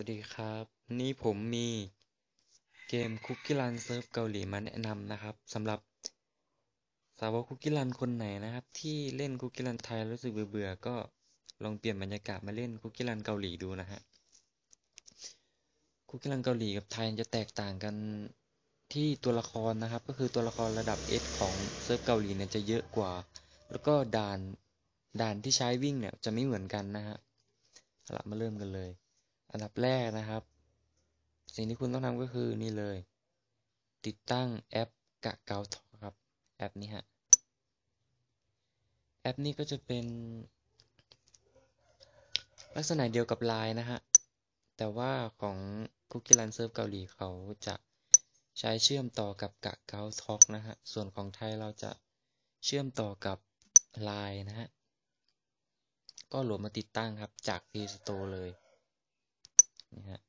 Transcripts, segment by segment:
วัสดีครับนนี้ผมมีเกมคุกกี้รันเซิร์ฟเกาหลีมาแนะนำนะครับสำหรับสาวกคุกกี้รันคนไหนนะครับ ที่เล่นคุกกี้รันไทยรู้สึกเบื่อๆก็ลองเปลี่ยนบรรยากาศมาเล่นคุกกี้รันเกาหลีดูนะฮะคุกกี้รันเกาหลีกับไทยจะแตกต่างกันที่ตัวละครนะครับ ก็คือตัวละครระดับ S ของเซิร์ฟเกาหลีเนี่ยจะเยอะกว่า แล้วก็ด่านด่านที่ใช้วิ่งเนี่ยจะไม่เหมือนกันนะฮะเอาละมาเริ่มกันเลย อันดับแรกนะครับ สิ่งที่คุณต้องทำก็คือนี่เลย ติดตั้งแอปกะเกาทอครับ แอปนี้ฮะ แอปนี้ก็จะเป็น ลักษณะเดียวกับ Line นะฮะ แต่ว่าของ Cookie Run Serve เกาหลีเขาจะใช้เชื่อมต่อกับกะเกาทอกนะฮะ ส่วนของไทยเราจะเชื่อมต่อกับ Line นะฮะ ก็โหลดมาติดตั้งครับจาก Play Store เลย นี่ฮะ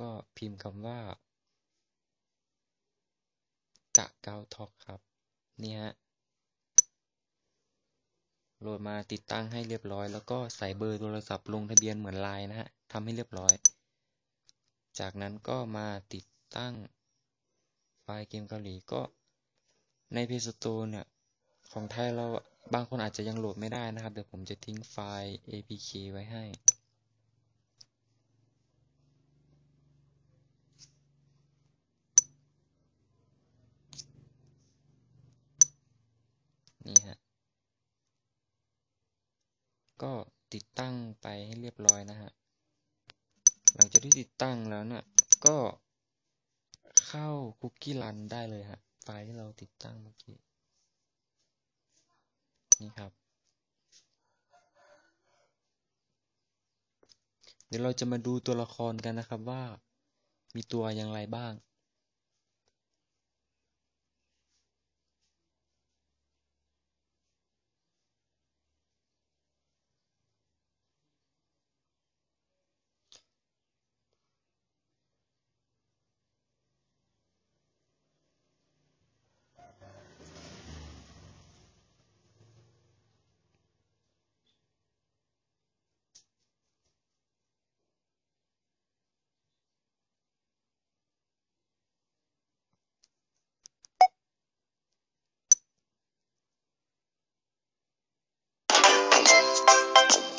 ก็พิมพ์คำว่ากะเกาท็อกครับ นี่ฮะ โหลดมาติดตั้งให้เรียบร้อย แล้วก็ใส่เบอร์โทรศัพท์ลงทะเบียนเหมือนไลน์นะฮะทำให้เรียบร้อย จากนั้นก็มาติดตั้งไฟล์เกมเกาหลีก็ใน Play Store เนี่ย ของไทยเรา บางคนอาจจะยังโหลดไม่ได้นะครับ เดี๋ยวผมจะทิ้งไฟล์ APK ไว้ให้นี่ฮะ ก็ติดตั้งไปให้เรียบร้อยนะฮะ หลังจากที่ติดตั้งแล้วเนี่ย ก็เข้าคุกกี้รันได้เลยฮะ ไฟล์ที่เราติดตั้งเมื่อกี้ นี่ครับ เดี๋ยวเราจะมาดูตัวละครกันนะครับว่า มีตัวอย่างไรบ้าง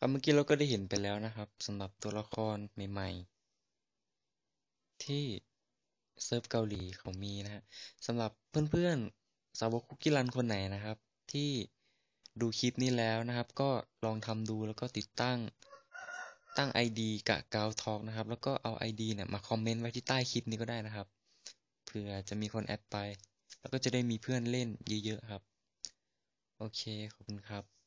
ครับเมื่อกี้เราก็ได้เห็นไปแล้วนะครับสำหรับตัวละครใหม่ ๆ ที่เซิร์ฟเกาหลีเขามีนะฮะสำหรับเพื่อนๆสาวกคุกกี้รันคนไหนนะครับ ที่ดูคลิปนี้แล้วนะครับ ก็ลองทำดูแล้วก็ติดตั้งตั้ง ID กะกาวทอกนะครับ แล้วก็เอา ID เนี่ยมาคอมเมนต์ไว้ที่ใต้คลิปนี้ก็ได้นะครับเผื่อจะมีคนแอดไป แล้วก็จะได้มีเพื่อนเล่นเยอะๆครับ โอเค ขอบคุณครับ